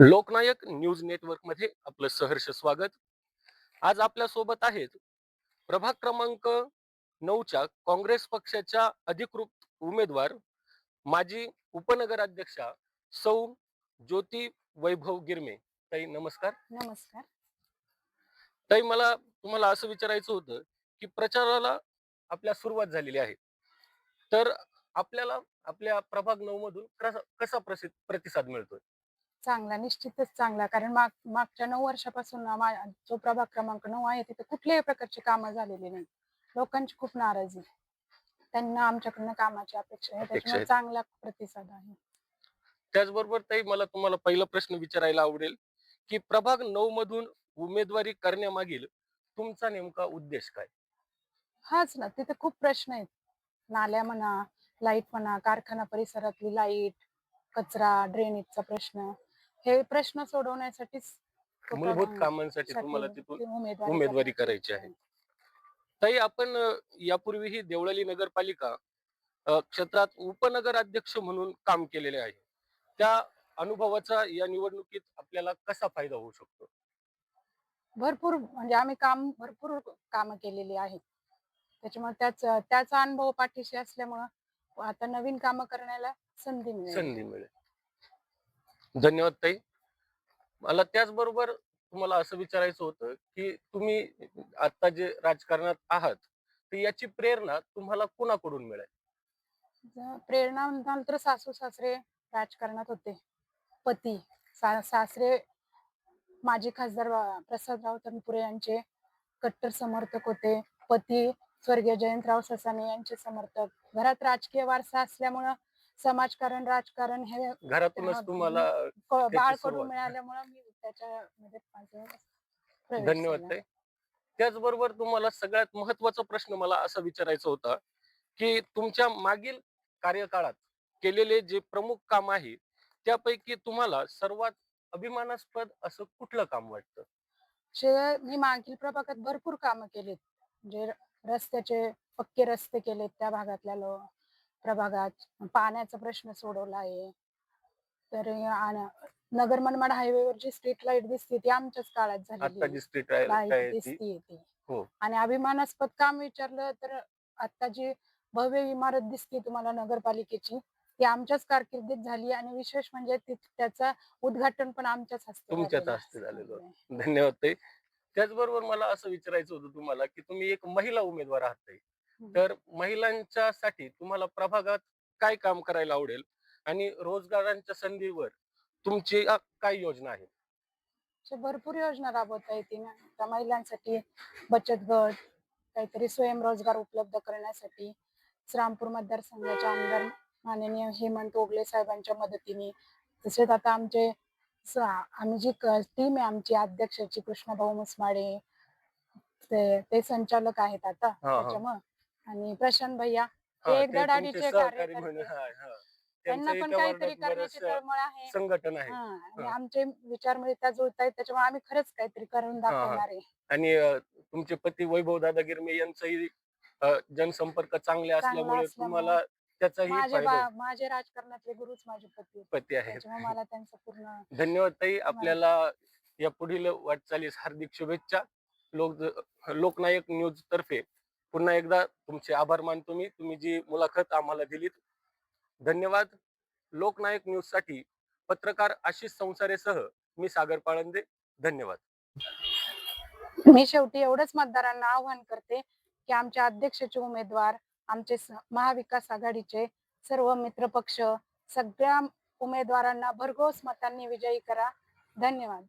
लोकनायक news नेटवर्कमध्ये आपलं सहर्ष स्वागत. आज आपल्यासोबत आहेत प्रभाग क्रमांक नऊच्या काँग्रेस पक्षाच्या अधिकृत उमेदवार माजी उपनगराध्यक्षा सौ ज्योती वैभव गिरमे. ताई नमस्कार. नमस्कार. ताई मला तुम्हाला असं विचारायचं होतं की प्रचाराला आपल्या सुरुवात झालेली आहे. तर आपल्याला आपल्या प्रभाग नऊ मधून कसा कसा प्रसिद्ध प्रतिसाद मिळतोय? चांगला निश्चितच चांगला. कारण माग मागच्या नऊ वर्षापासून ना मा- जो प्रभाग क्रमांक नऊ आहे तिथे कुठल्याही प्रकारची कामं झालेली नाही. लोकांची खूप नाराजी. त्यांना आमच्याकडनं कामाची अपेक्षा आहे. अपेक्षा त्याच्यामुळे आहे. चांगला प्रतिसाद आहे. त्याचबरोबर ताई मला तुम्हाला पहिला प्रश्न विचारायला आवडेल की प्रभाग नऊ मधून उमेदवारी करण्यामागील तुमचा नेमका उद्देश काय? हाच ना. तिथे खूप प्रश्न आहेत. नाल्या म्हणा लाइट म्हणा कारखाना परिसरातली लाइट कचरा ड्रेनेजचा प्रश्न. हे प्रश्न सोडवण्यासाठीच तो मूलभूत कामांसाठी साठी तुम्हाला तिथून ती उमेदवारी करायची आहे. ताई आपण अ, यापूर्वीही देवळाली नगरपालिका अ, क्षेत्रात उपनगर अध्यक्ष म्हणून काम केलेले आहे. त्या अनुभवाचा या निवडणुकीत आपल्याला कसा फायदा होऊ शकतो? भरपूर म्हणजे आम्ही काम भरपूर कामं केलेली आहेत. त्याच्यामुळे त्याच त्याचा अनुभव पाठीशी असल्यामुळं आता नवीन कामं करण्याला संधी मिळेल. संधी मिळेल. धन्यवाद ताई. मला त्याचबरोबर तुम्हाला असं विचारायचं होतं की तुम्ही आता जे राजकारणात आहात तर याची प्रेरणा तुम्हाला कुणाकडून मिळेल? प्रेरणा म्हणाल तर सासू सासरे राजकारणात होते. पती सा- सासरे माजी खासदार प्रसादराव तनपुरे यांचे कट्टर समर्थक होते. पती स्वर्गीय जयंतराव ससाने यांचे समर्थक. घरात राजकीय वारसा असल्यामुळं समाजकारण राजकारण हे घरातूनच तुम्हाला बाळ. कडून मिळाल्यामुळं मी त्याच्यामध्ये माझं धन्यवाद त्याचबरोबर तुम्हाला सगळ्यात महत्त्वाचा प्रश्न मला असा विचारायचा होता की तुमच्या मागील कार्यकाळात केलेले जे प्रमुख काम आहे त्यापैकी तुम्हाला सर्वात अभिमानास्पद असं कुठलं काम वाटतं? जे मी मागील प्रभागात भरपूर कामं केलीत. म्हणजे रस्त्याचे पक्के रस्ते केलेत त्या भागातल्या प्रभागात पाण्याचा प्रश्न सोडवला आहे तर नगर मनमाड हायवेवर जी स्ट्रीट लाइट दिसते ती आमच्याच काळात आता. जी स्ट्रीट लाइट दिसतीये ती हो. आणि अभिमानास्पद काम विचारलं तर आता जी भव्य इमारत दिसते तुम्हाला नगरपालिकेची ती आमच्याच कारकिर्दीत झाली आणि विशेष म्हणजे ती- त्याचा उद्घाटन पण आमच्याच हस्ते तुमच्याच झालेलं हस्ते झालेलं आहे. धन्यवाद ताई त्याचबरोबर मला असं विचारायचं होतं तुम्हाला की तुम्ही एक महिला उमेदवार आहात ताई. तर महिलांच्या साठी तुम्हाला प्रभागात काय काम करायला आवडेल? आणि रोजगारांच्या संधीवर तुमची अ, काय योजना आहे? अशा भरपूर योजना राबवता येतील ना. त्या महिलांसाठी बचत गट काहीतरी स्वयंरोजगार उपलब्ध करण्यासाठी श्रामपूर मतदारसंघाचे आमदार माननीय हेमंत ओगले साहेबांच्या मदतीने. तसेच आता आमचे स- आम्ही जी टीम आहे आमची अध्यक्षाची कृष्णाभाऊ मुसमाडे ते ते संचालक आहेत आता हा, हा. त्याच्यामुळं आणि प्रशांत भैया हा, एक धडाडीचे कार्यकर्ते. त्यांना पण काहीतरी करण्याची तळमळ आहे संघटन आहे आणि. आमचे विचार मिळता जुळत आहेत त्याच्यामुळे आम्ही खरंच काहीतरी करून. दाखवणार आहे आणि तुमचे पती वैभव दादा गिरमे यांचाही जनसंपर्क चांगले असल्यामुळे तुम्हाला त्याचाही माझे राजकारणातले गुरुच माझे पती. पती आहेत त्याच्यामुळे मला त्यांचं पूर्ण धन्यवाद ताई आपल्याला या पुढील वाटचालीस हार्दिक शुभेच्छा लोक लोकनायक न्यूज तर्फे पुन्हा एकदा तुमचे आभार मानतो मी. तुम्ही जी मुलाखत आम्हाला दिलीत धन्यवाद. लोकनायक न्यूजसाठी पत्रकार आशिष संसारेसह मी सागर पाळंदे. धन्यवाद. मी शेवटी एवढंच मतदारांना आव्हान करते की आमच्या अध्यक्षाचे उमेदवार आमचे महाविकास आघाडीचे सर्व मित्रपक्ष सगळ्या उमेदवारांना भरघोस मतांनी विजयी करा. धन्यवाद.